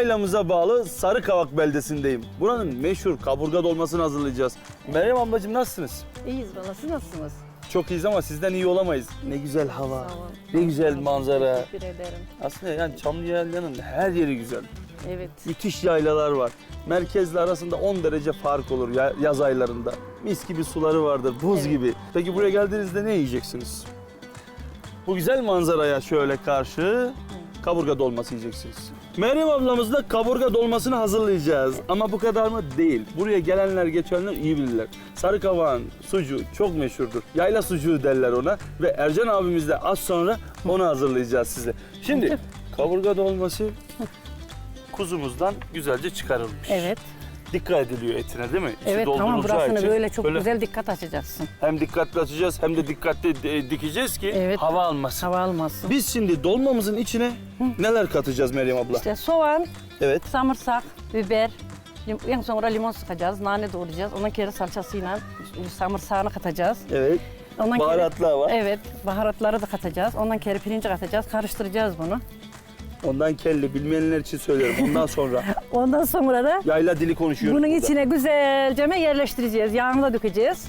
yaylamıza bağlı Sarıkavak beldesindeyim. Buranın meşhur kaburga dolmasını hazırlayacağız. Meryem ablacığım nasılsınız? İyiyiz valla siz nasılsınız? Çok iyiyiz ama sizden iyi olamayız. Ne güzel hava, Sağ olun. ne güzel manzara. Teşekkür ederim. Aslında yani Çamlıyayla'nın her yeri güzel. Evet. Müthiş yaylalar var. Merkezle arasında 10 derece fark olur ya- yaz aylarında. Mis gibi suları vardır, buz Evet. gibi. Peki buraya geldiğinizde ne yiyeceksiniz? Bu güzel manzaraya şöyle karşı kaburga dolması yiyeceksiniz. Meryem ablamızla kaburga dolmasını hazırlayacağız. Ama bu kadar mı? Değil. Buraya gelenler geçenler iyi bilirler. Sarıkavağın sucuğu çok meşhurdur. Yayla sucuğu derler ona. Ve Ercan abimiz de az sonra onu hazırlayacağız size. Şimdi kaburga dolması kuzumuzdan güzelce çıkarılmış. Evet. Dikkat ediliyor etine değil mi? İçi Evet ama doldurulacağı burasını için böyle çok güzel dikkat açacaksın. Hem dikkatli açacağız hem de dikkatli dikeceğiz ki Evet. hava almasın. Hava almasın. Biz şimdi dolmamızın içine neler katacağız Meryem abla? İşte soğan, Evet. samırsak, biber, en sonra limon sıkacağız, nane doğrayacağız. Ondan kere salçasıyla samırsağını katacağız. Evet. Ondan Baharatlar var. Evet, baharatları da katacağız. Ondan kere pirinci katacağız, karıştıracağız bunu. Ondan kelle bilmeyenler için söylüyorum. Ondan sonra Ondan sonra da yayla dili konuşuyoruz. bunun burada. içine güzelce yerleştireceğiz. Yağını da dökeceğiz.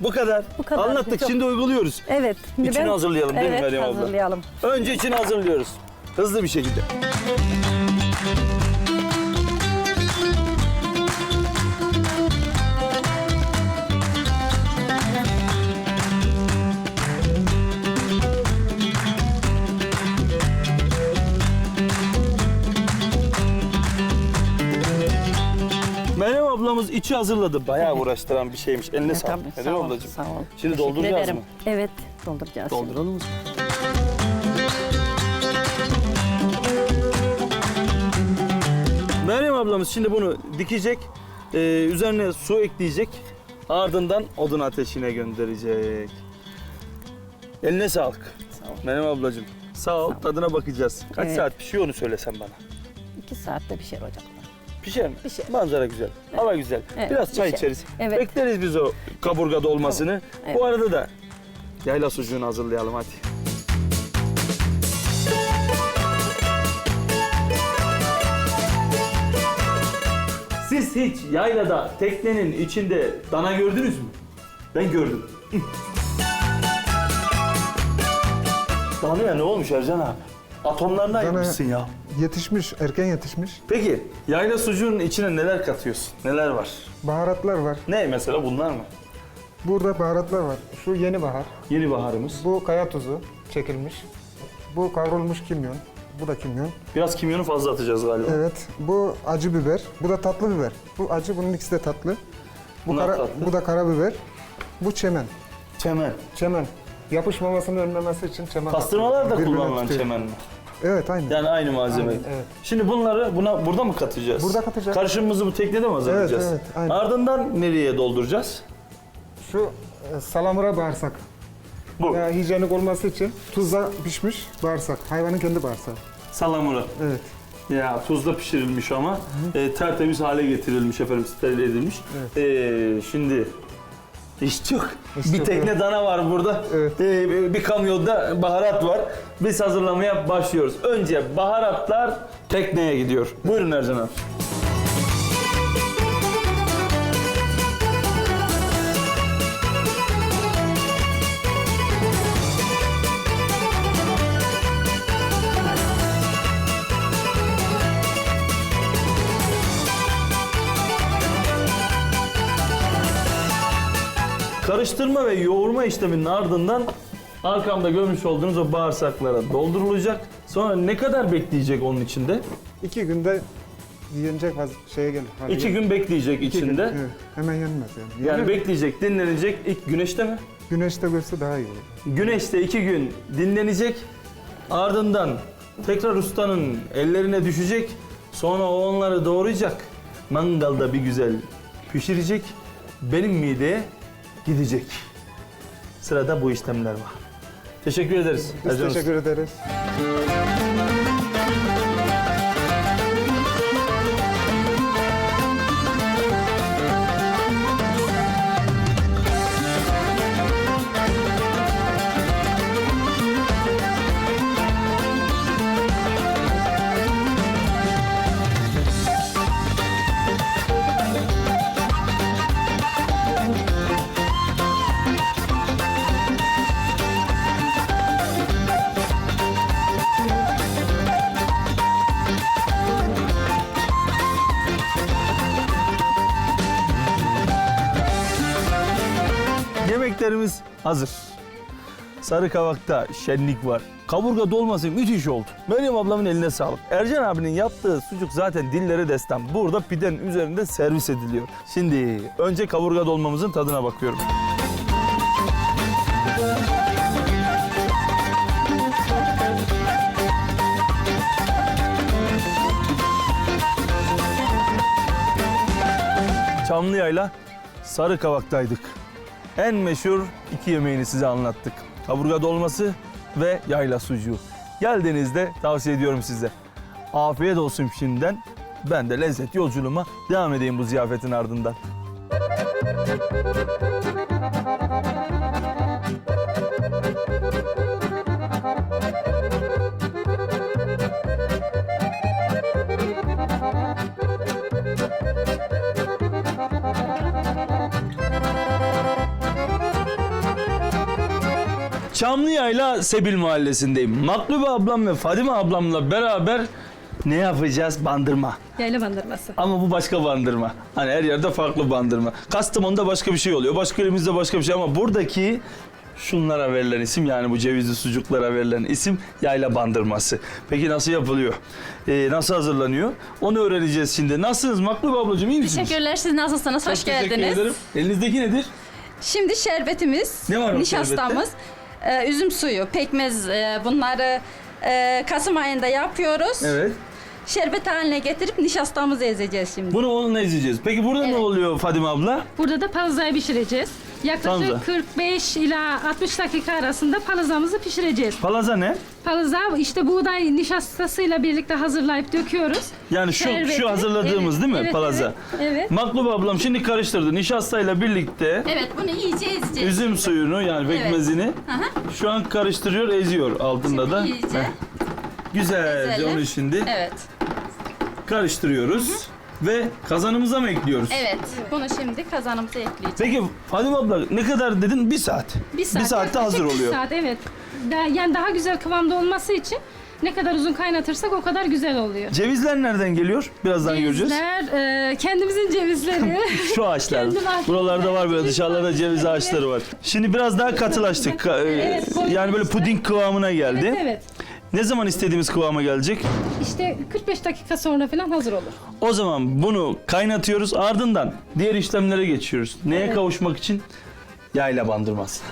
Bu kadar. Bu kadar. Anlattık Çok- şimdi uyguluyoruz. Evet. Şimdi İçini hazırlayalım değil mi evet, Meryem abla? hazırlayalım. Önce içini hazırlıyoruz. Hızlı bir şekilde. İçi hazırladı. Bayağı uğraştıran bir şeymiş. Eline sağlık. tabii, sağ ol, ablacığım. Sağ ol. Şimdi Teşekkür dolduracağız ederim. mı? Evet, dolduracağız. şimdi. Dolduralım mı? Meryem ablamız şimdi bunu dikecek, ee, üzerine su ekleyecek, ardından odun ateşine gönderecek. Eline sağlık. Sağ ol. Meryem ablacığım. Sağ ol, Sağ ol. tadına bakacağız. Kaç Evet. saat pişiyor onu söylesen bana. İki saatte bir şey olacak. Pişer mi? Pişer. Manzara güzel, hava güzel. Evet, Biraz çay pişer. içeriz. Evet. Bekleriz biz o kaburga dolmasını. Evet. Bu arada da yayla sucuğunu hazırlayalım hadi. Siz hiç yaylada teknenin içinde dana gördünüz mü? Ben gördüm. Danaya ne olmuş Ercan abi? Atomlarına Dana- ayırmışsın ya. Yetişmiş, erken yetişmiş. Peki yayla sucuğunun içine neler katıyorsun? Neler var? Baharatlar var. Ne mesela bunlar mı? Burada baharatlar var. Şu yeni bahar. Yeni baharımız. Bu kaya tuzu çekilmiş. Bu kavrulmuş kimyon. Bu da kimyon. Biraz kimyonu fazla atacağız galiba. Evet. Bu acı biber. Bu da tatlı biber. Bu acı, bunun ikisi de tatlı. Bu, Bunlar kara, tatlı. bu da karabiber. Bu çemen. Çemen. Çemen. Yapışmamasını önlemesi için çemen. Pastırmalar da Birbirine kullanılan tutuyor. çemen mi? Evet, aynı. Yani aynı malzeme. Aynen, evet. Şimdi bunları buna burada mı katacağız? Burada katacağız. Karışımımızı bu teknede mi hazırlayacağız? Evet, evet, aynen. Ardından nereye dolduracağız? Şu e, salamura bağırsak. Bu. Ya, hijyenik olması için tuzla pişmiş bağırsak. Hayvanın kendi bağırsağı. Salamura. Evet. Ya tuzda pişirilmiş ama e, tertemiz hale getirilmiş efendim, steril edilmiş. E, şimdi iş çok. İş bir çok, tekne evet. dana var burada. Evet. E, bir kamyonda baharat var. Biz hazırlamaya başlıyoruz. Önce baharatlar tekneye gidiyor. Buyurun Ercan abi. Karıştırma ve yoğurma işleminin ardından arkamda görmüş olduğunuz o bağırsaklara doldurulacak. Sonra ne kadar bekleyecek onun içinde? İki günde yenecek vaz şeye gelir. hale İki gelir. gün bekleyecek İki gün, içinde. evet. Hemen yenmez yani. Yani Yenir. bekleyecek, dinlenecek. İlk güneşte mi? Güneşte görse daha iyi olur. Güneşte iki gün dinlenecek. Ardından tekrar ustanın ellerine düşecek. Sonra o onları doğrayacak. Mangalda bir güzel pişirecek. Benim mideye gidecek. Sırada bu işlemler var. Teşekkür ederiz. Biz teşekkür ederiz. Yemeklerimiz hazır. Sarı kavakta şenlik var. Kaburga dolması müthiş oldu. Meryem ablamın eline sağlık. Ercan abinin yaptığı sucuk zaten dillere destan. Burada pidenin üzerinde servis ediliyor. Şimdi önce kaburga dolmamızın tadına bakıyorum. Çamlıya'yla Sarı Kavak'taydık. En meşhur iki yemeğini size anlattık. Kaburga dolması ve yayla sucuğu. Geldiğinizde tavsiye ediyorum size. Afiyet olsun şimdiden. Ben de lezzet yolculuğuma devam edeyim bu ziyafetin ardından. Çamlıya'yla Sebil Mahallesi'ndeyim. Maklube ablam ve Fadime ablamla beraber ne yapacağız? Bandırma. Yayla bandırması. Ama bu başka bandırma. Hani her yerde farklı bandırma. Kastamonu'da başka bir şey oluyor. Başka elimizde başka bir şey ama buradaki şunlara verilen isim yani bu cevizli sucuklara verilen isim yayla bandırması. Peki nasıl yapılıyor? Ee, nasıl hazırlanıyor? Onu öğreneceğiz şimdi. Nasılsınız Maklube ablacığım iyi misiniz? Teşekkürler. Siz nasılsınız? Hoş Çok teşekkür geldiniz. ederim. Elinizdeki nedir? Şimdi şerbetimiz, Ne var o nişastamız, e, üzüm suyu, pekmez e, bunları e, Kasım ayında yapıyoruz. Evet. Şerbet haline getirip nişastamızı ezeceğiz şimdi. Bunu onunla izleyeceğiz. Peki burada ne Evet. oluyor Fadime abla? Burada da palazayı pişireceğiz. Yaklaşık Palza. 45 ila 60 dakika arasında palazamızı pişireceğiz. Palaza ne? Palaza işte buğday nişastasıyla birlikte hazırlayıp döküyoruz. Yani şu Şerbeti. şu hazırladığımız Evet, değil mi evet, palaza? Evet. evet. Maklube ablam şimdi karıştırdı. Nişastayla birlikte Evet bunu iyice ezeceğiz. üzüm suyunu yani Evet. pekmezini Hı hı. şu an karıştırıyor, eziyor altında da. iyice. Heh. Güzelce Ezelim. onu şimdi Evet. karıştırıyoruz ve kazanımıza mı ekliyoruz? Evet. Bunu şimdi kazanımıza ekleyeceğiz. Peki Fadime abla ne kadar dedin? Bir saat. Bir, saat, saatte yaklaşık hazır bir oluyor. saat evet. Da- yani daha güzel kıvamda olması için ne kadar uzun kaynatırsak o kadar güzel oluyor. Cevizler nereden geliyor? Birazdan göreceğiz. Cevizler, e, kendimizin cevizleri. Şu ağaçlar. Kendi. Buralarda var böyle dışarılarda ceviz ağaçları var. Şimdi biraz daha katılaştık. Ka- e, Evet, koyun yani böyle işte. puding kıvamına geldi. evet. Ne zaman istediğimiz kıvama gelecek? İşte 45 dakika sonra falan hazır olur. O zaman bunu kaynatıyoruz ardından diğer işlemlere geçiyoruz. Neye kavuşmak için? Yayla bandırması.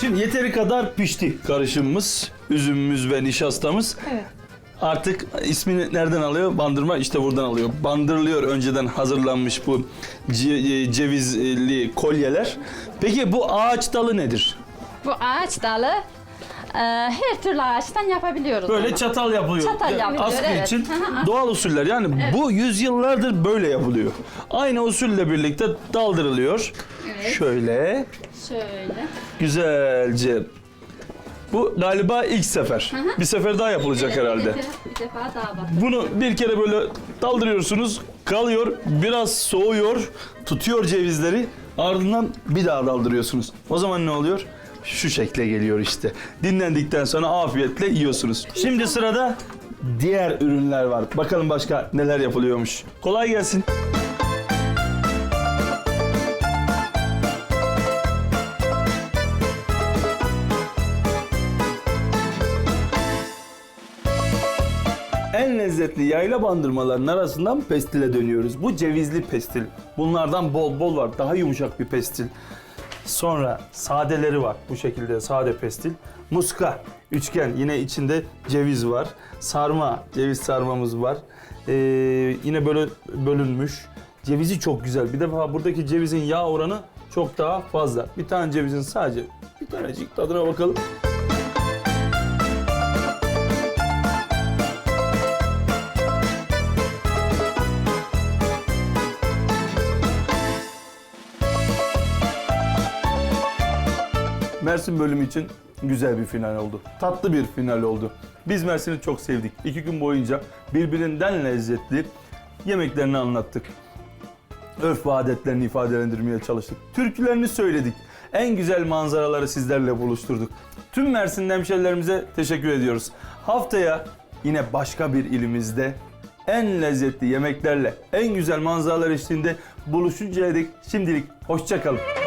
Şimdi yeteri kadar pişti karışımımız, üzümümüz ve nişastamız. Evet. Artık ismini nereden alıyor? Bandırma işte buradan alıyor. Bandırılıyor önceden hazırlanmış bu ce- e, cevizli kolyeler. Peki bu ağaç dalı nedir? Bu ağaç dalı e, her türlü ağaçtan yapabiliyoruz. Böyle onu. çatal yapılıyor. Çatal Ya, yapılıyor, Askı evet. için doğal usuller. Yani bu yüzyıllardır böyle yapılıyor. Aynı usulle birlikte daldırılıyor. Evet. Şöyle Şöyle. güzelce. Bu galiba ilk sefer. Bir sefer daha yapılacak herhalde. Bir defa daha bak. Bunu bir kere böyle daldırıyorsunuz, kalıyor, biraz soğuyor, tutuyor cevizleri, ardından bir daha daldırıyorsunuz. O zaman ne oluyor? Şu şekle geliyor işte. Dinlendikten sonra afiyetle yiyorsunuz. Şimdi sırada diğer ürünler var. Bakalım başka neler yapılıyormuş. Kolay gelsin. Lezzetli yayla bandırmalarının arasından pestile dönüyoruz. Bu cevizli pestil. Bunlardan bol bol var. Daha yumuşak bir pestil. Sonra sadeleri var. Bu şekilde sade pestil. Muska, üçgen. Yine içinde ceviz var. Sarma, ceviz sarmamız var. Ee, yine böyle bölünmüş. Cevizi çok güzel. Bir defa buradaki cevizin yağ oranı çok daha fazla. Bir tane cevizin sadece bir tanecik tadına bakalım. Mersin bölümü için güzel bir final oldu. Tatlı bir final oldu. Biz Mersin'i çok sevdik. İki gün boyunca birbirinden lezzetli yemeklerini anlattık. Örf ve adetlerini ifadelendirmeye çalıştık. Türkülerini söyledik. En güzel manzaraları sizlerle buluşturduk. Tüm Mersin hemşerilerimize teşekkür ediyoruz. Haftaya yine başka bir ilimizde en lezzetli yemeklerle, en güzel manzaralar eşliğinde buluşuncaya dek şimdilik hoşça kalın.